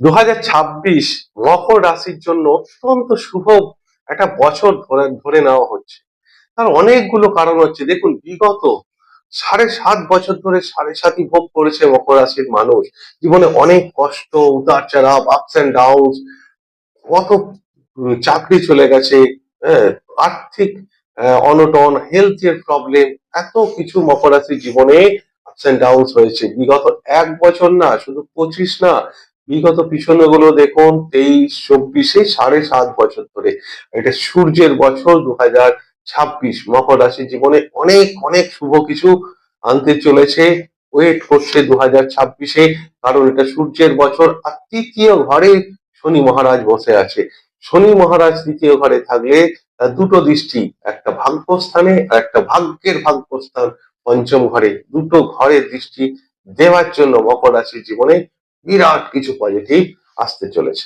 দু হাজার ছাব্বিশ মকর রাশির জন্য অত্যন্ত শুভ একটা বছর ধরে নেওয়া হচ্ছে। তার অনেকগুলো কারণ হচ্ছে, দেখুন, বিগত সাড়ে সাত বছর ধরে সাড়ে সাতই ভোগ করেছে মকর রাশির মানুষ। জীবনে অনেক কষ্ট উতার চাড়া আপস অ্যান্ড ডাউন কত চাকরি চলে গেছে আর্থিক অনটন হেলথের প্রবলেম এত কিছু মকর রাশির জীবনে আপস অ্যান্ড ডাউন হয়েছে। বিগত এক বছর না, শুধু পঁচিশ না বিগত পিছনে গুলো দেখুন, তেইশ, চব্বিশে সাড়ে সাত বছর ধরে। এটা সূর্যের বছর দু হাজার ছাব্বিশ। মকর রাশির জীবনে অনেক অনেক শুভ কিছু আনতে চলেছে। ওয়েট করছে দু হাজার ছাব্বিশে, কারণ এটা সূর্যের বছর আর তৃতীয় ঘরে শনি মহারাজ বসে আছে। শনি মহারাজ তৃতীয় ঘরে থাকলে দুটো দৃষ্টি, একটা ভাগ্যস্থানে আর একটা ভাগ্যের ভাগ্যস্থান পঞ্চম ঘরে। দুটো ঘরের দৃষ্টি দেওয়ার জন্য মকর রাশির জীবনে বিরাট কিছু পজিটিভ আসতে চলেছে।